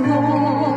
我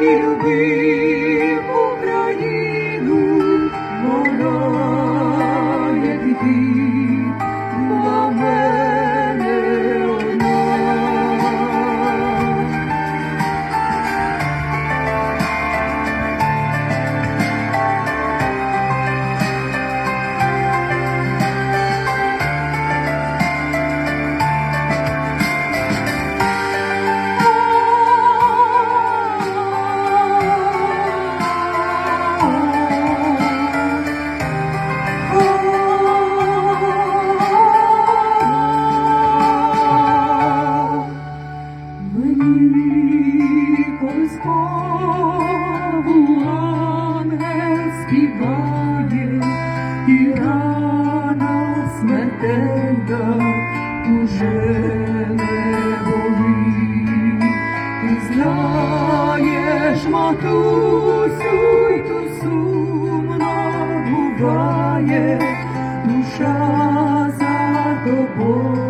любви. люди, і рана смертельна уже не болить. Знаєш, матусю, й то сумно буває душа за тобою.